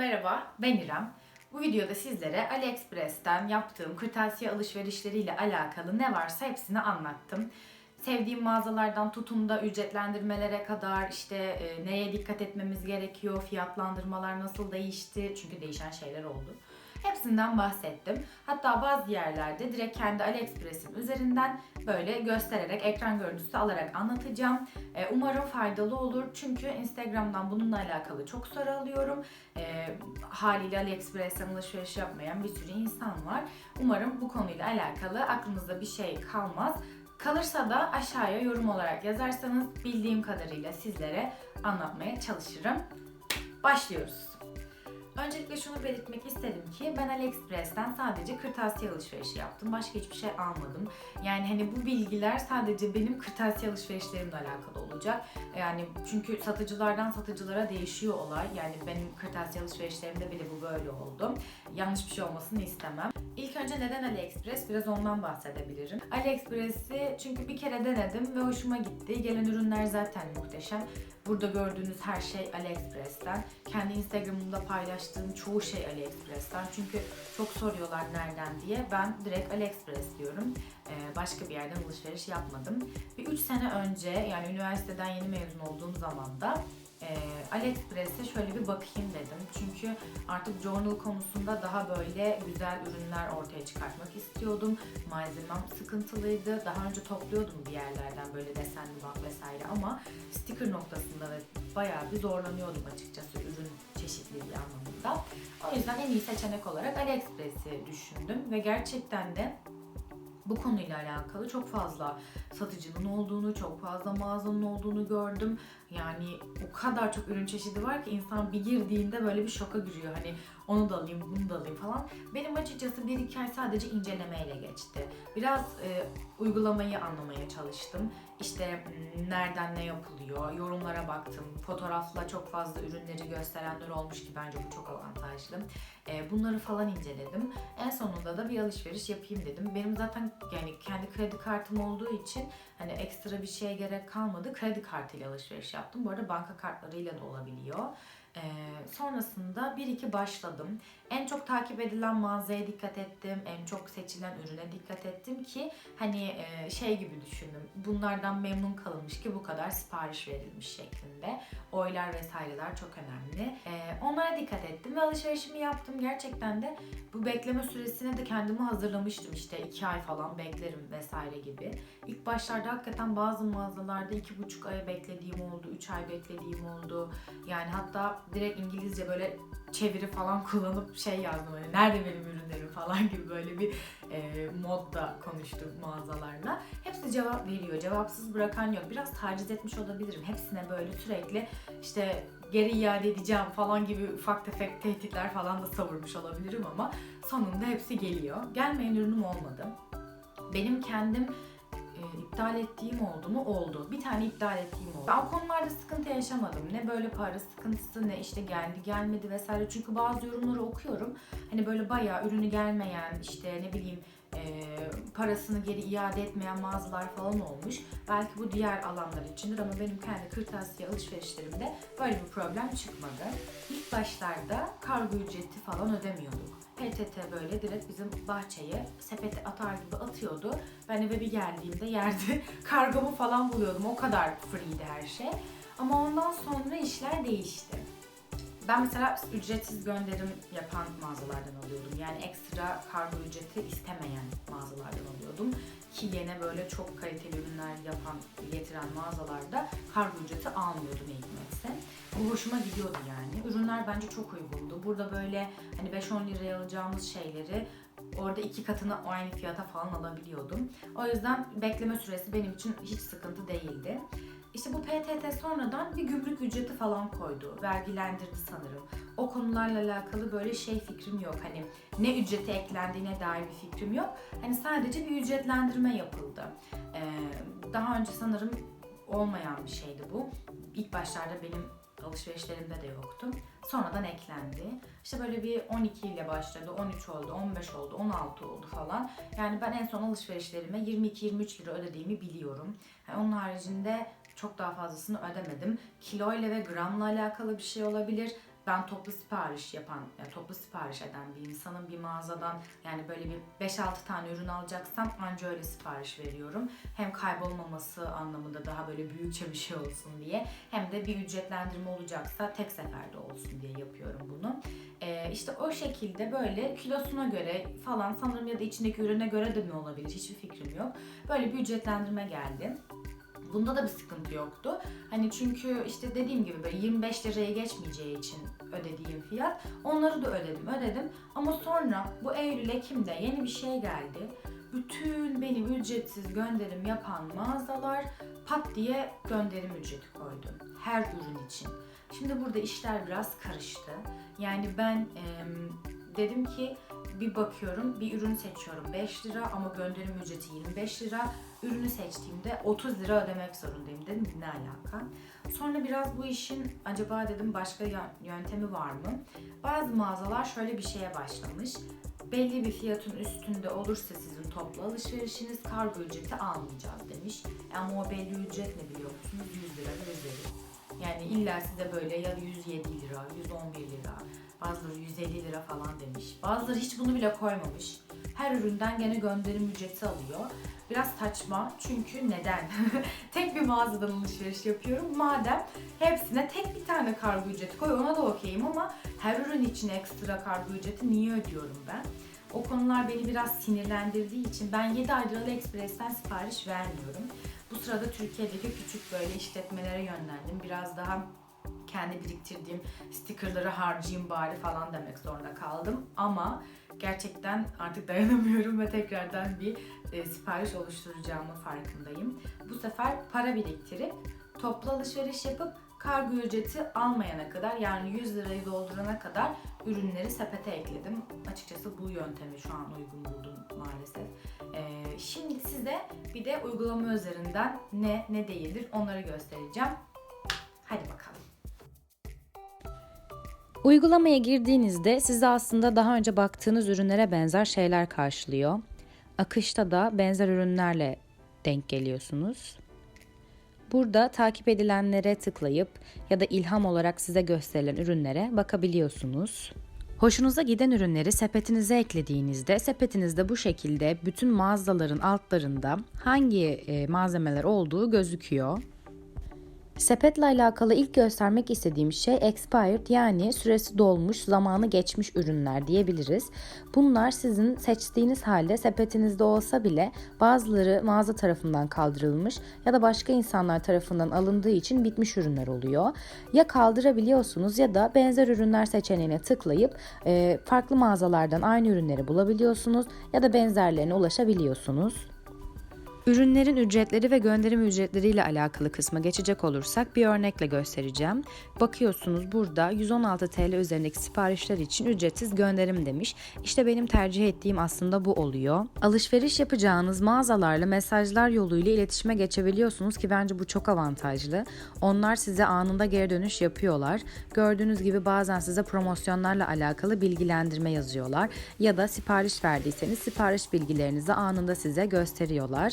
merhaba, ben İrem. Bu videoda sizlere AliExpress'ten yaptığım kırtasiye alışverişleriyle alakalı ne varsa hepsini anlattım. Sevdiğim mağazalardan tutun da ücretlendirmelere kadar işte e, neye dikkat etmemiz gerekiyor, fiyatlandırmalar nasıl değişti çünkü değişen şeyler oldu. Hepsinden bahsettim. Hatta bazı yerlerde direkt kendi AliExpress'im üzerinden böyle göstererek, ekran görüntüsü alarak anlatacağım. E, umarım faydalı olur çünkü Instagram'dan bununla alakalı çok soru alıyorum. E, haliyle AliExpress'ten alışveriş yapmayan bir sürü insan var. Umarım bu konuyla alakalı aklınızda bir şey kalmaz. Kalırsa da aşağıya yorum olarak yazarsanız bildiğim kadarıyla sizlere anlatmaya çalışırım. Başlıyoruz. Öncelikle şunu belirtmek isterim ki ben AliExpress'ten sadece kırtasiye alışverişi yaptım. Başka hiçbir şey almadım. Yani hani bu bilgiler sadece benim kırtasiye alışverişlerimle alakalı olacak. Yani çünkü satıcılardan satıcılara değişiyor olay. Yani benim kırtasiye alışverişlerimde bile bu böyle oldu. Yanlış bir şey olmasını istemem. İlk önce neden AliExpress? Biraz ondan bahsedebilirim. AliExpress'i çünkü bir kere denedim ve hoşuma gitti. Gelen ürünler zaten muhteşem. Burada gördüğünüz her şey AliExpress'ten. Kendi Instagram'ımda paylaştığım çoğu şey AliExpress'ten. Çünkü çok soruyorlar nereden diye. Ben direkt AliExpress diyorum. Ee, başka bir yerden alışveriş yapmadım. Bir 3 sene önce yani üniversiteden yeni mezun olduğum zaman da e, AliExpress'e şöyle bir bakayım dedim. Çünkü artık journal konusunda daha böyle güzel ürünler ortaya çıkartmak istiyordum. Malzemem sıkıntılıydı. Daha önce topluyordum bir yerlerden böyle desenli bant vesaire ama sticker noktasında ve bayağı bir zorlanıyordum açıkçası ürün çeşitliliği anlamında. O yüzden en iyi seçenek olarak AliExpress'i düşündüm ve gerçekten de bu konuyla alakalı çok fazla satıcının olduğunu, çok fazla mağazanın olduğunu gördüm. Yani o kadar çok ürün çeşidi var ki insan bir girdiğinde böyle bir şoka giriyor. Hani onu da alayım, bunu da alayım falan. Benim açıkçası bir iki ay sadece incelemeyle geçti. Biraz e, uygulamayı anlamaya çalıştım. İşte nereden ne yapılıyor, yorumlara baktım. Fotoğrafla çok fazla ürünleri gösterenler olmuş ki bence bu çok avantajlı. Bunları falan inceledim. En sonunda da bir alışveriş yapayım dedim. Benim zaten yani kendi kredi kartım olduğu için hani ekstra bir şeye gerek kalmadı. Kredi kartıyla alışveriş yaptım. Bu arada banka kartlarıyla da olabiliyor. Ee, sonrasında bir iki başladım. En çok takip edilen mağazaya dikkat ettim. En çok seçilen ürüne dikkat ettim ki hani e, şey gibi düşündüm. Bunlardan memnun kalınmış ki bu kadar sipariş verilmiş şeklinde. Oylar vesaireler çok önemli. Ee, onlara dikkat ettim ve alışverişimi yaptım. Gerçekten de bu bekleme süresine de kendimi hazırlamıştım. İşte iki ay falan beklerim vesaire gibi. İlk başlarda hakikaten bazı mağazalarda iki buçuk ay beklediğim oldu, üç ay beklediğim oldu. Yani hatta direkt İngilizce böyle çeviri falan kullanıp şey yazdım hani nerede benim ürünlerim falan gibi böyle bir e, modda konuştum mağazalarla. Hepsi cevap veriyor. Cevapsız bırakan yok. Biraz taciz etmiş olabilirim. Hepsine böyle sürekli işte geri iade edeceğim falan gibi ufak tefek tehditler falan da savurmuş olabilirim ama sonunda hepsi geliyor. Gelmeyen ürünüm olmadı. Benim kendim e, iptal ettiğim oldu mu? Oldu. Bir tane iptal ettiğim oldu. Ben o konularda sıkıntı yaşamadım. Ne böyle para sıkıntısı ne işte geldi gelmedi vesaire. Çünkü bazı yorumları okuyorum. Hani böyle bayağı ürünü gelmeyen işte ne bileyim e, parasını geri iade etmeyen mağazalar falan olmuş. Belki bu diğer alanlar içindir ama benim kendi kırtasiye alışverişlerimde böyle bir problem çıkmadı. İlk başlarda kargo ücreti falan ödemiyorduk. PTT böyle direkt bizim bahçeye sepete atar gibi atıyordu. Ben eve bir geldiğimde yerde kargomu falan buluyordum. O kadar free'di her şey. Ama ondan sonra işler değişti. Ben mesela ücretsiz gönderim yapan mağazalardan alıyordum. Yani ekstra kargo ücreti istemeyen mağazalardan alıyordum. Ki yine böyle çok kaliteli ürünler yapan, getiren mağazalarda kargo ücreti almıyordum ne hikmetse. Bu hoşuma gidiyordu yani. Ürünler bence çok Burada böyle hani 5-10 liraya alacağımız şeyleri orada iki katını aynı fiyata falan alabiliyordum. O yüzden bekleme süresi benim için hiç sıkıntı değildi. İşte bu PTT sonradan bir gümrük ücreti falan koydu. Vergilendirdi sanırım. O konularla alakalı böyle şey fikrim yok. Hani ne ücreti eklendiğine dair bir fikrim yok. Hani sadece bir ücretlendirme yapıldı. Ee, daha önce sanırım olmayan bir şeydi bu. İlk başlarda benim alışverişlerimde de yoktu. Sonradan eklendi. İşte böyle bir 12 ile başladı, 13 oldu, 15 oldu, 16 oldu falan. Yani ben en son alışverişlerime 22-23 lira ödediğimi biliyorum. Yani onun haricinde çok daha fazlasını ödemedim. Kilo ile ve gramla alakalı bir şey olabilir. Ben toplu sipariş yapan, yani toplu sipariş eden bir insanın bir mağazadan yani böyle bir 5-6 tane ürün alacaksam anca öyle sipariş veriyorum. Hem kaybolmaması anlamında daha böyle büyükçe bir şey olsun diye hem de bir ücretlendirme olacaksa tek seferde olsun diye yapıyorum bunu. Ee, işte o şekilde böyle kilosuna göre falan sanırım ya da içindeki ürüne göre de mi olabilir hiçbir fikrim yok. Böyle bir ücretlendirme geldi. Bunda da bir sıkıntı yoktu. Hani çünkü işte dediğim gibi böyle 25 liraya geçmeyeceği için ödediğim fiyat. Onları da ödedim, ödedim. Ama sonra bu Eylül Ekim'de yeni bir şey geldi. Bütün benim ücretsiz gönderim yapan mağazalar pat diye gönderim ücreti koydu. Her ürün için. Şimdi burada işler biraz karıştı. Yani ben em, dedim ki bir bakıyorum bir ürün seçiyorum 5 lira ama gönderim ücreti 25 lira. Ürünü seçtiğimde 30 lira ödemek zorundayım dedim ne alaka. Sonra biraz bu işin acaba dedim başka yö- yöntemi var mı? Bazı mağazalar şöyle bir şeye başlamış. Belli bir fiyatın üstünde olursa sizin toplu alışverişiniz kargo ücreti almayacağız demiş. Ama o belli ücret ne biliyor musunuz? 100 lira üzeri. Yani illa size böyle ya 107 lira, 111 lira, bazıları 150 lira falan demiş. Bazıları hiç bunu bile koymamış. Her üründen gene gönderim ücreti alıyor. Biraz saçma çünkü neden? tek bir mağazadan alışveriş yapıyorum. Madem hepsine tek bir tane kargo ücreti koy ona da okeyim ama her ürün için ekstra kargo ücreti niye ödüyorum ben? O konular beni biraz sinirlendirdiği için ben 7 aydır AliExpress'ten sipariş vermiyorum. Bu sırada Türkiye'deki küçük böyle işletmelere yönlendim. Biraz daha kendi biriktirdiğim stickerları harcayayım bari falan demek zorunda kaldım. Ama gerçekten artık dayanamıyorum ve tekrardan bir e, sipariş oluşturacağımın farkındayım. Bu sefer para biriktirip toplu alışveriş yapıp kargo ücreti almayana kadar yani 100 lirayı doldurana kadar ürünleri sepete ekledim. Açıkçası bu yöntemi şu an uygun buldum maalesef. Ee, şimdi size bir de uygulama üzerinden ne ne değildir onları göstereceğim. Hadi bakalım. Uygulamaya girdiğinizde size aslında daha önce baktığınız ürünlere benzer şeyler karşılıyor. Akışta da benzer ürünlerle denk geliyorsunuz. Burada takip edilenlere tıklayıp ya da ilham olarak size gösterilen ürünlere bakabiliyorsunuz. Hoşunuza giden ürünleri sepetinize eklediğinizde sepetinizde bu şekilde bütün mağazaların altlarında hangi e, malzemeler olduğu gözüküyor. Sepetle alakalı ilk göstermek istediğim şey expired yani süresi dolmuş, zamanı geçmiş ürünler diyebiliriz. Bunlar sizin seçtiğiniz halde sepetinizde olsa bile bazıları mağaza tarafından kaldırılmış ya da başka insanlar tarafından alındığı için bitmiş ürünler oluyor. Ya kaldırabiliyorsunuz ya da benzer ürünler seçeneğine tıklayıp farklı mağazalardan aynı ürünleri bulabiliyorsunuz ya da benzerlerine ulaşabiliyorsunuz. Ürünlerin ücretleri ve gönderim ücretleriyle alakalı kısma geçecek olursak bir örnekle göstereceğim. Bakıyorsunuz burada 116 TL üzerindeki siparişler için ücretsiz gönderim demiş. İşte benim tercih ettiğim aslında bu oluyor. Alışveriş yapacağınız mağazalarla mesajlar yoluyla iletişime geçebiliyorsunuz ki bence bu çok avantajlı. Onlar size anında geri dönüş yapıyorlar. Gördüğünüz gibi bazen size promosyonlarla alakalı bilgilendirme yazıyorlar ya da sipariş verdiyseniz sipariş bilgilerinizi anında size gösteriyorlar.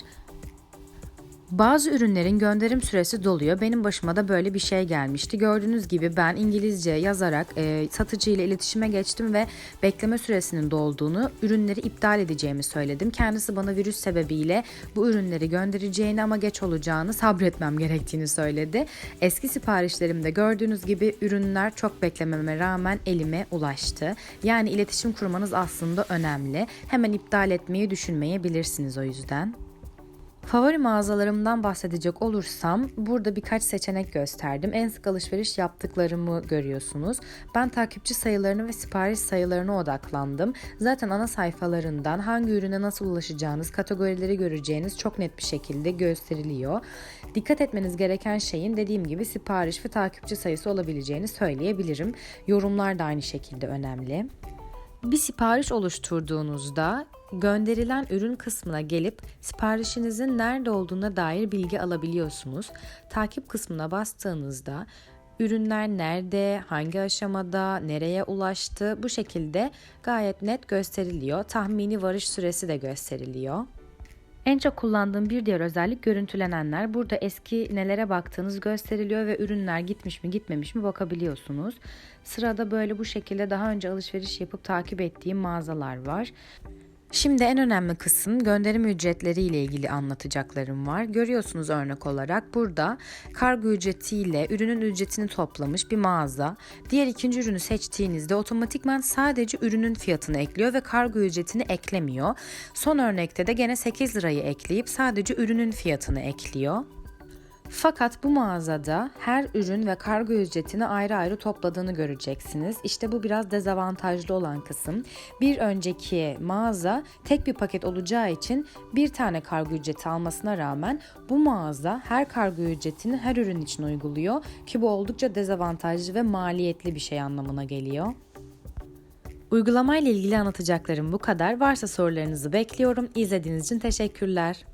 Bazı ürünlerin gönderim süresi doluyor. Benim başıma da böyle bir şey gelmişti. Gördüğünüz gibi ben İngilizce yazarak e, satıcı ile iletişime geçtim ve bekleme süresinin dolduğunu, ürünleri iptal edeceğimi söyledim. Kendisi bana virüs sebebiyle bu ürünleri göndereceğini ama geç olacağını sabretmem gerektiğini söyledi. Eski siparişlerimde gördüğünüz gibi ürünler çok beklememe rağmen elime ulaştı. Yani iletişim kurmanız aslında önemli. Hemen iptal etmeyi düşünmeyebilirsiniz o yüzden. Favori mağazalarımdan bahsedecek olursam burada birkaç seçenek gösterdim. En sık alışveriş yaptıklarımı görüyorsunuz. Ben takipçi sayılarını ve sipariş sayılarına odaklandım. Zaten ana sayfalarından hangi ürüne nasıl ulaşacağınız, kategorileri göreceğiniz çok net bir şekilde gösteriliyor. Dikkat etmeniz gereken şeyin dediğim gibi sipariş ve takipçi sayısı olabileceğini söyleyebilirim. Yorumlar da aynı şekilde önemli. Bir sipariş oluşturduğunuzda gönderilen ürün kısmına gelip siparişinizin nerede olduğuna dair bilgi alabiliyorsunuz. Takip kısmına bastığınızda ürünler nerede, hangi aşamada, nereye ulaştı bu şekilde gayet net gösteriliyor. Tahmini varış süresi de gösteriliyor. En çok kullandığım bir diğer özellik görüntülenenler. Burada eski nelere baktığınız gösteriliyor ve ürünler gitmiş mi gitmemiş mi bakabiliyorsunuz. Sırada böyle bu şekilde daha önce alışveriş yapıp takip ettiğim mağazalar var. Şimdi en önemli kısım gönderim ücretleri ile ilgili anlatacaklarım var. Görüyorsunuz örnek olarak burada kargo ücretiyle ürünün ücretini toplamış bir mağaza. Diğer ikinci ürünü seçtiğinizde otomatikman sadece ürünün fiyatını ekliyor ve kargo ücretini eklemiyor. Son örnekte de gene 8 lirayı ekleyip sadece ürünün fiyatını ekliyor. Fakat bu mağazada her ürün ve kargo ücretini ayrı ayrı topladığını göreceksiniz. İşte bu biraz dezavantajlı olan kısım. Bir önceki mağaza tek bir paket olacağı için bir tane kargo ücreti almasına rağmen bu mağaza her kargo ücretini her ürün için uyguluyor ki bu oldukça dezavantajlı ve maliyetli bir şey anlamına geliyor. Uygulamayla ilgili anlatacaklarım bu kadar. Varsa sorularınızı bekliyorum. İzlediğiniz için teşekkürler.